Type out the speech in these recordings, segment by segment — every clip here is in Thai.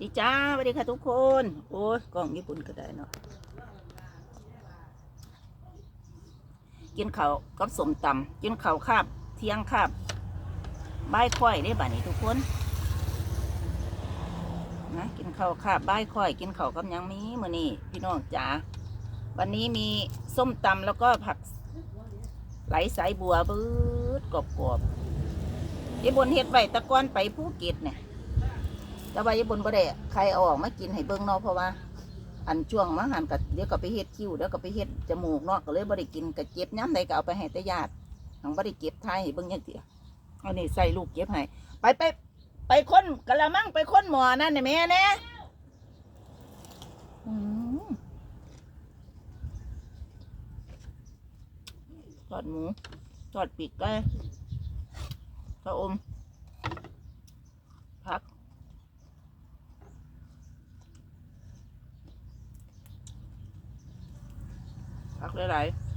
ดีจ้าสวัสดีค่ะทุกคน โอ้ยกล้องญี่ปุ่นก็ได้เนาะกินข้าวกับสมตำกินข้าวคาบ เที่ยงคาบบายค่อยได้บ่านี้ทุกคนนะกินข้าวคาบบายค่อย กินข้าวกับยังมีมือนี้พี่น้องจ๋าวันนี้มีส้มตำแล้วก็ผักไหลสายบัวบืดกรอบๆยี่บนเฮ็ดไว้ตะก้อนไปภูเก็ตเนี่ย แต่ว่าญี่ปุ่นบ่ได้ใครเอาออกมากินให้เบิ่งเนาะเพราะว่า อันช่วงมาหันกับเดี๋ยวก็ไปเฮ็ดคิ้วเดี๋ยวก็ไปเฮ็ดจมูกเนาะก็เลยบ่ได้กินก็เจ็บย้ำใดก็เอาไปให้แต่ญาติหังบ่ได้เก็บทายให้เบิ่งจังซี่เอานี่ใส่ลูกเก็บให้ไปไปไปค้นกะละมังไปค้นหมอนั่นน่ะแม่แน่ทอดหมูทอดปีกไก่ข้าวอมผัก กหลายๆ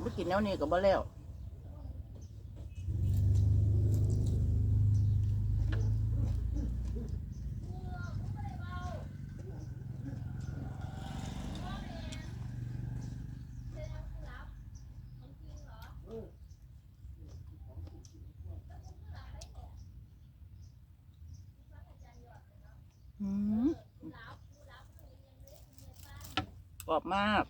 ไม่กินแนวนี้ก็บ่แล้วอืม กรอบมาก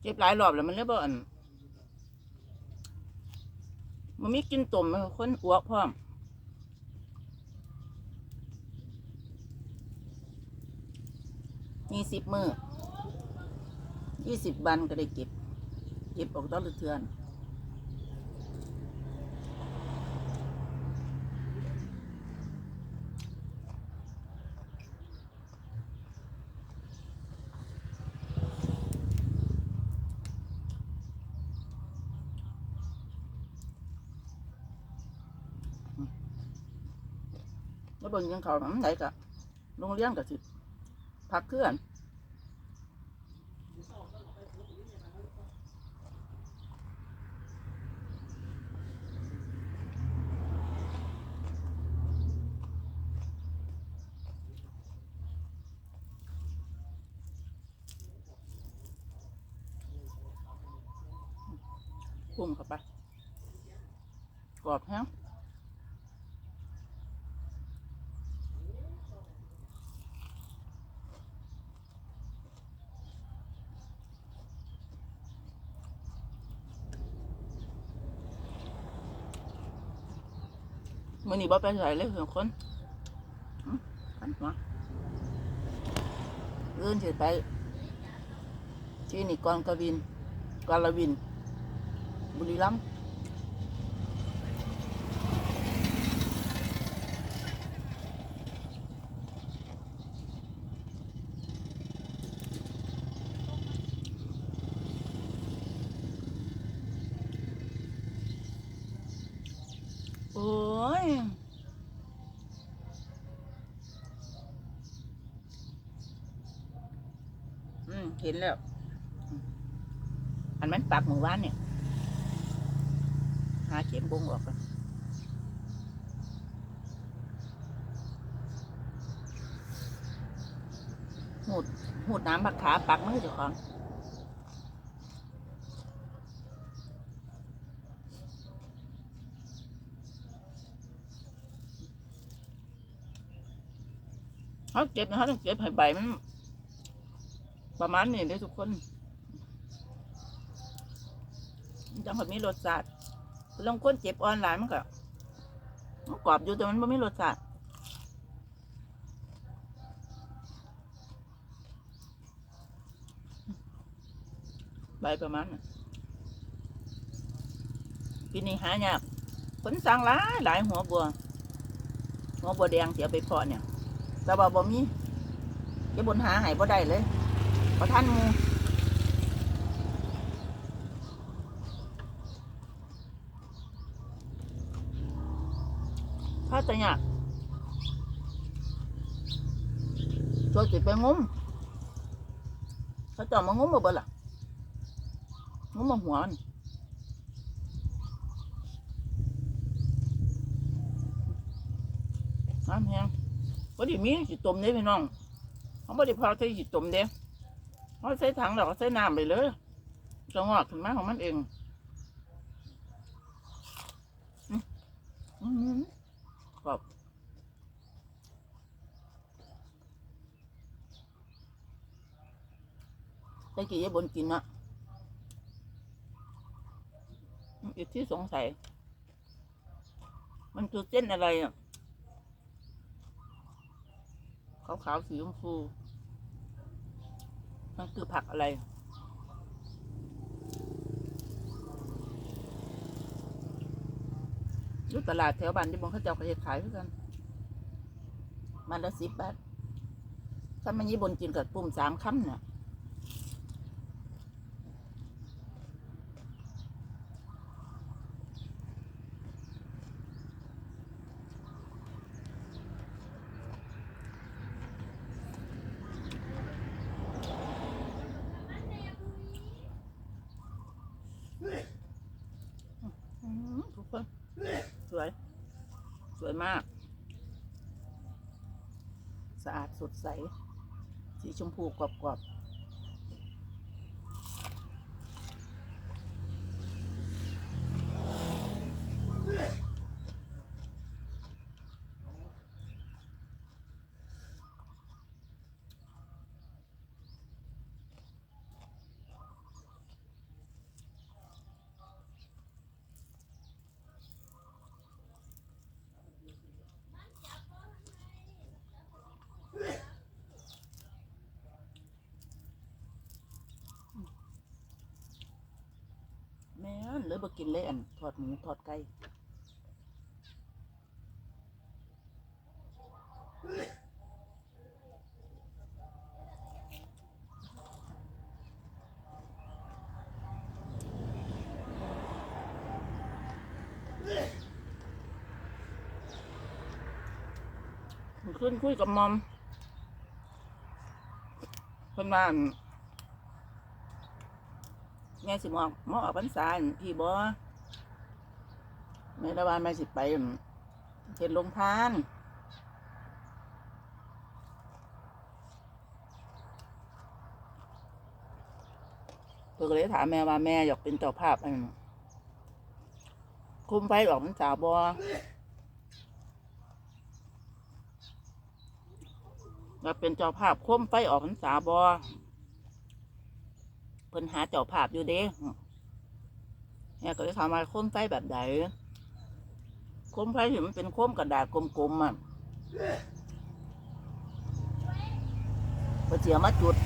เจ็บหลายรอบแล้วมันเลยบ่อันมันมีกินตุ่มมันคนอ้วกพร้อมยี่สิบมือยี่สิบบันก็ได้เก็บ เก็บออกตอนเทือน แล้วเบิ่งยังเขาทำไหนกะโรงเรียนกะสิพักเคลื่อนพุ่งเข้าไปกรอบแฮง มันนี่บ่ไปใส่เลยเพื่องคนอืมอันมาเลื่อนเฉยไปที่นี่กอนกวินกาลวิน บุรีรัมย์โอ้ย อืม เห็นแล้ว อันมันปักหมู่บ้านเนี่ย หาเข็มบงออกก่อนหูดหูดน้ำปักขาปักมือเจ้าของเขาเก็บนะเขาต้องเก็บให้ใบมัน ประมาณนี้เลยทุกคนมันจังแบบมีรสชาติลองคนเจ็บออนไลน์มันก็มันกรอบอยู่แต่มันไม่มีรสชาติใบประมาณนั้นปีนี้หายากคนสั่งหลายหลายหัวบัว หัวบัวแดงเสียไปพาะเนี่ยแต่ว่บ่มีจะบนหาหายบ่ได้เลย เพระท่านมูถ้าจะอยากช่วยจิตไปงุ้มเขาจะมางุ้มบ่เบ่ล่ะงูมาหัวมันน้ำแห้งพอดีมีสิต้มเด้พี่น้องเขาไม่ได้พอใส่สิต้มเด้ เขาใส่ถังแล้วก็ใส่น้ำไปเลยจะงอกขึ้นมาของมันเองอืมอืมกรอบได้กี่ยายบนกินอะอีกที่สงสัย มันคือเส้นอะไรอะขาวๆสีชมพู มันคือผักอะไร อยู่ตลาดแถวบ้านที่บงเขาเจ้าก็เฮ็ดขายคือกัน มันละสิบบาทถ้ามันยี่บนกินกับปุ่มสามคำเนี่ยอื้อหือทุกคน สวย ส วยมาก สะอาดสดใส สีชมพูกรอบๆ เลยบ่กินเลยอันทอดหมูทอดไก่ขึ้นคุยกับมอมเพิ่นว่าน แม่สิมออกมอออกพรรษาพี่บอแม่ละวานแม่สิไปเห็นลงทานเพิ่นก็เลยถามแม่ว่าแม่อยากเป็นเจ้าภาพอันคุมไฟออกพรรษาบออยากเป็นเจ้าภาพคุมไฟออกพรรษาบอ เพิ่นหาเจ้าภาพอยู่เด้แม่ก็เลยถามาโคมไฟแบบใดโคมไฟที่มันเป็นโคมกระดาษกลมๆอะพอเสียมาจุด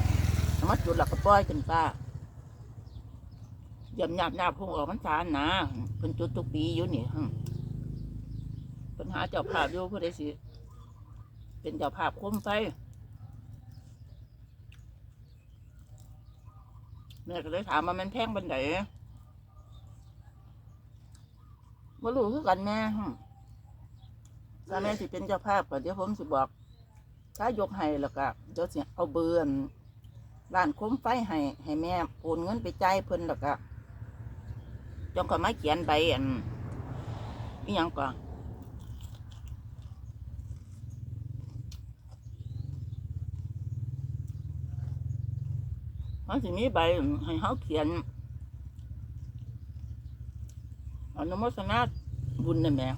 มาจุดหลักก็ปล่อยขึ้นฟ้าหยาบหยาบหยาบพงออกมันสารนะเพิ่นจุดทุกปีอยู่นี่ฮึเพิ่นหาเจ้าภาพอยู่เพื่อได้สิ เป็นเจ้าภาพโคมไฟ แม่ก็เลยถามว่ามันแพงบันไดว่ารู้คือกันแม่ถ้าแม่สิเป็นเจ้าภาพก็เดี๋ยวผมสิบอก ถ้ายกให้แล้วก็เดี๋ยวสิเอาเบอร์อั่นร้านคุ้มไฟให้ให้แม่โอนเงินไปจ่ายเพิ่นแล้วก็จงก็มาเขียนใบอันนี่ยังก่อน เขาสิมีใบให้เขาเขียนอนุโมทนาบุญนี่แหม่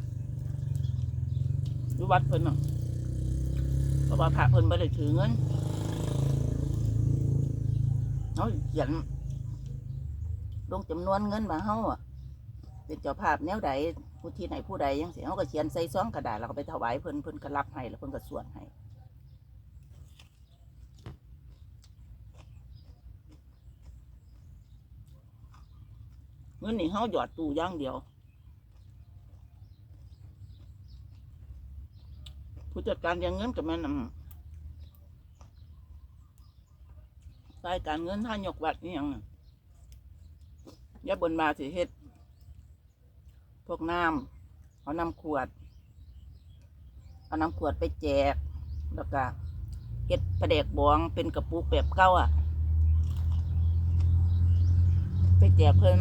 อยู่วัดเพิ่นเนาะเพราะว่าพระเพิ่นไม่ได้ถือเงินเขาเขียนลงจำนวนเงินมาเฮาอะเป็นเจ้าภาพแนวใดผู้ที่ไหนผู้ใดยังเสียเขาก็เขียนใส่ซองกระดาษแล้วก็ไปถวายเพิ่นเพิ่นก็รับให้แล้วเพิ่นก็ส่วดให้ เงินนี่เฮาหยอดตู้ย่างเดียว ผู้จัดการยังเงินกับแม่นำรายการเงินท่านยกวัดนี่ยังยาบนมาสิเฮ็ด พวกน้ำเอาน้ำขวด เอาน้ำขวดไปแจก แล้วก็เฮ็ดประเดกบองเป็นกระปุกแบบเก่าอะ ไปแจกเพิ่น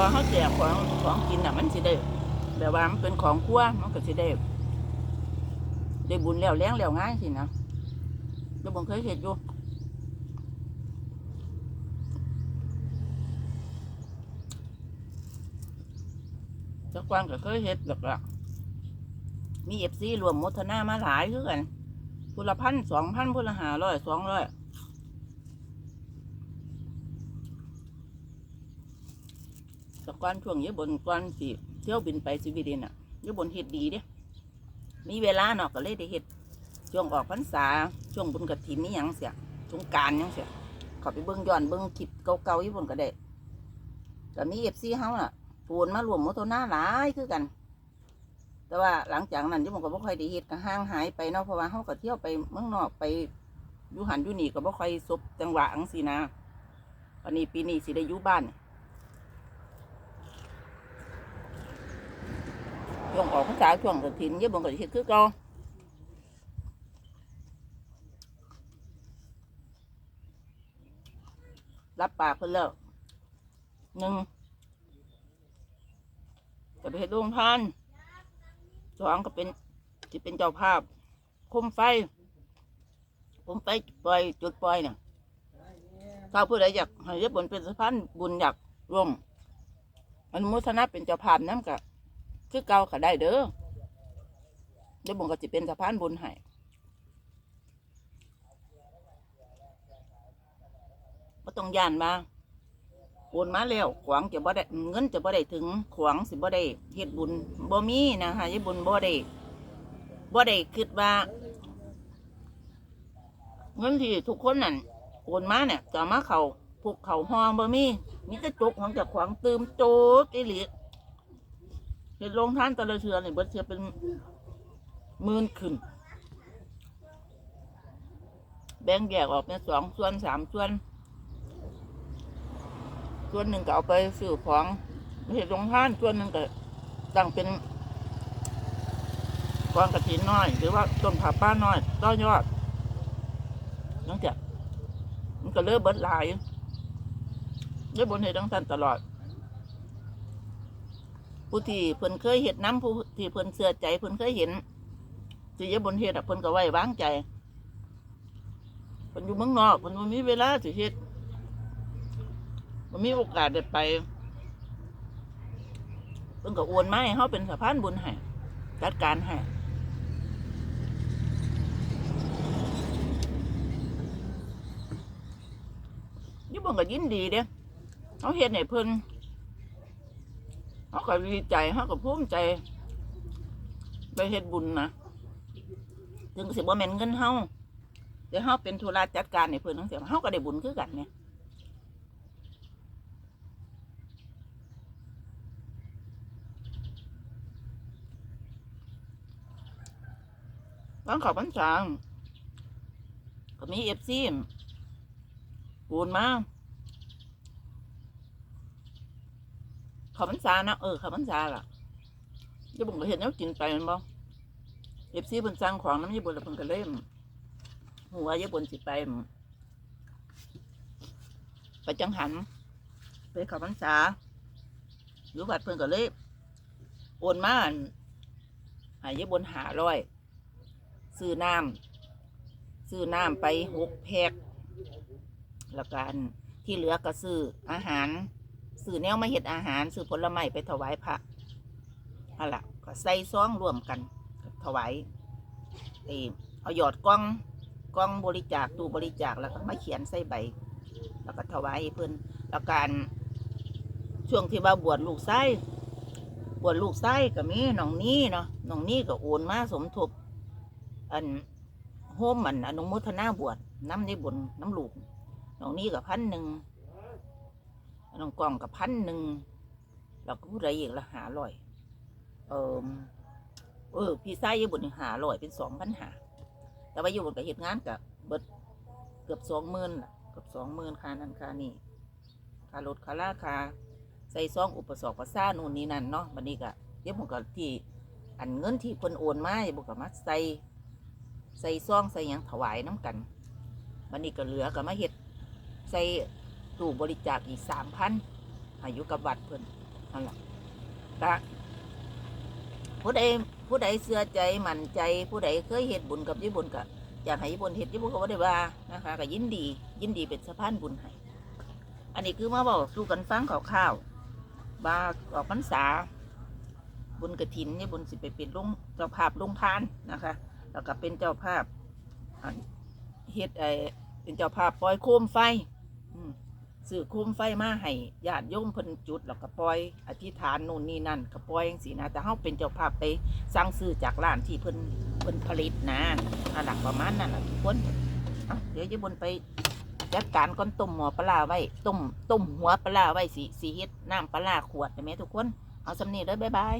อเขาแจกของของกินอะ มันสิได้แบบว่ามันเป็นของครัวมันก็สิได้ได้บุญแล้วแรงแล้วง่ายสินะเดี๋ยวผมเคยเห็นอยู่จักวางก็เคยเห็ดแบบละมีเอฟซีรวมมทนามาหลายคือนพุละพันสองพันพุละห้าร้อยสองร้อยตะ กอนช่วงเยอะบนก่อนสิเที่ยวบินไปสวีเดนอะเยอะบนเฮ็ดดีเด้มีเวลาเนาะก็เลยได้เฮ็ดช่วงออกพรรษาช่วงบุญกฐินนี่ยังเสียสงการยังเสียขาไปเบิ่งย้อนเบิ่งคลิปเก่าๆญี่ปุ่นก็ได้ก็มีเอฟซีเฮาน่ะปูนมารวมมทนาหลายคือกัน แต่ว่าหลังจากนั้นที่ผมก็บ่ค่อยได้เฮ็ดก็ห่างหายไปเนาะเพราะว่าเฮาก็เที่ยวไปเมืองนอกไปอยู่หันอยู่นี่ก็บ่ค่อยสบจังหวะจังซี่นะวันนี้ปีนี้สิได้อยู่บ้าน ช่วงออกพรรษาช่วงกฐินเยอะบ่ก็สิเฮ็ดคือเก่ารับปากเพิ่นแล้วหนึ่งจะไปเฮ็ดโรงทานสองก็เป็นที่เป็นเจ้าภาพคุมไฟคุมไฟปล่อยจุดปล่อยเนี่ยถ้าผู้ใดอยากให้ญี่ปุ่นเป็นสะพานบุญอยากร่วมอนุโมทนาเป็นเจ้าภาพน้ำกะ คือเก่าก็ได้เด้อญี่ปุ่นก็จะเป็นสะพานบุญให้ก็ต้องย่านมาโอนมาแล้วขวางจะบ่ได้เงินจะบ่ได้ถึงขวางสิบ่ได้เฮ็ดบุญบ่มีนะคะญี่ปุ่นบ่ได้บ่ได้คิดว่า เงินที่ทุกคนนั่นโอนมาเนี่ยจะเอมาเขาผูกเขาห้องบ่มีมีแต่จกของจากขวางตืมโจกอีหลี เห็นลงท่านแตะละเชือนี่เบิดเชือเป็นหมื่นขึ้น แบ่งแยกออกเป็นสองส่วนสามส่วน ส่วนหนึ่งก็เอาไปซื้อของเห็ดลงท่านส่วนหนึ่งก็ตั้งเป็นกองกระถินน้อย หรือว่าต้นผาป้าน้อยต้อยอดนั่นจะมันก็เริ่มเบิดหลายเริ่มบนเหตุดังสันตลอด ผู้ที่เพิ่นเคยเห็ดน้ำผู้ที่เพิ่นเสือใจเพิ่นเคยเห็นสิยบนเหตุอะเพิ่นก็ไว้วางใจเพิ่นอยู่เมืองนอกเพิ่นบ่มีเวลาสิเฮ็ดมันมีโอกาสได้ไปเพิ่นก็โอนมาให้เขาเป็นสะพานบุญให้จัดการให้นี่เพิ่นก็ยินดีเด้เขาเฮ็ดให้เพิ่น เขาก็ดีใจเขาก็ภูมิใจ ไปเฮ็ดบุญนะถึงสิบ่แม่นเงินเฮาแต่เฮาเป็นธุระจัดการให้เพิ่อนทั้งเสียเฮาก็ได้บุญคือกันเนี่ยร้านข้าวพันจางก็มีเอฟซีปูนมา ข้าวพันจาเนาะเออข้าวพันจาล่ะญี่ปุ่นก็เห็นแล้วกินไปมันบ่เอฟซีเพิ่นสั่งของน้ำญี่ปุ่นแล้วเพิ่นก็เล่มหัวญี่ปุ่นสิไปไปจังหันไปข้าวพันจาหรือวัดเพิ่นก็เลยโอนมาหายญี่ปุ่นหาร้อยซื้อน้ำซื้อน้ำไปหกแพ็คแล้วกันที่เหลือก็ซื้ออาหาร ซื้อแนวมาเห็ดอาหารซื้อผลไม้ไปถวายพระอะล่ะก็ใส่ซองรวมกันถวายเออเอาหยอดกล้องกล้องบริจาคตู้บริจาคแล้วก็มาเขียนใส่ใบ แล้วก็ถวายเพื่อนแล้วการช่วงที่ว่าบวชลูกไส้บวชลูกไส้ก็มีน้องนี้เนาะน้องนี้ก็โอนมาสมทบอันโฮมมันอนุโมทนาบวชน้ำในบุญน้ำลูกน้องนี้กับพันหนึ่ง น้องกองกับพันหนึ่งแล้วก็ผู้ใดอีกละหาร้อย เออเออพี่ไส้ยี่บุญหาร้อยเป็นสองพันหาแต่ว่าอยู่บนกับเหตุงานกับเบิดเกือบสองหมื่นล่ะเกือบสองหมื่นค่านั่นค่านี่ค่ารถค่าราค่าใส่ซองอุปสรรคภาษาโน่นนี่นั่นเนาะบันนี้ก็เดี๋ยวผมก็ที่อันเงินที่เพิ่นโอนมาให้บุกมาใส่ใส่ซองใส่ยังถวายน้ำกันวันนี้ก็เหลือก็มาเฮ็ดใส่ ตู้บริจาคอีกสามพันอายุกับวัดเพิ่นนั่นแหละก็ผู้ใดผู้ใดเสื่อใจมั่นใจ ผู้ใดเคยเฮ็ดบุญกับญี่ปุ่นก็อยากให้ญี่ปุ่นเฮ็ดญี่ปุ่นก็บ่ได้ว่านะคะก็ยินดี ยินดีเป็นสะพานบุญให้อันนี้คือมาบอกสู่กันฟังข่าวๆว่าออกพรรษา บุญกระถินเนี่ยบุญสิไปเป็นลุงเจ้าภาพลุงพานนะคะ แล้วก็เป็นเจ้าภาพเฮ็ดไอเป็นเจ้าภาพปล่อยโคมไฟ อืมสื่อโคมไฟมาให้ญาติโยมเพิ่นจุดแล้วก็ปล่อยอธิษฐานนู่นนี่นั่นก็ปล่อยจังซี่นะแต่เฮาเป็นเจ้าภาพไปสั่งซื้อจากร้านที่เพิ่นเพิ่นผลิตนะอันหลักประมาณนั้นน่ะทุกคนเดี๋ยวจะบนไปจัดการก้อนต้มหมอปลาไว้ต้มต้มหัวปลาไว้สิสิเฮ็ดน้ำปลาขวดได้ไหมทุกคนเอาสำนีเด้อบ๊ายบาย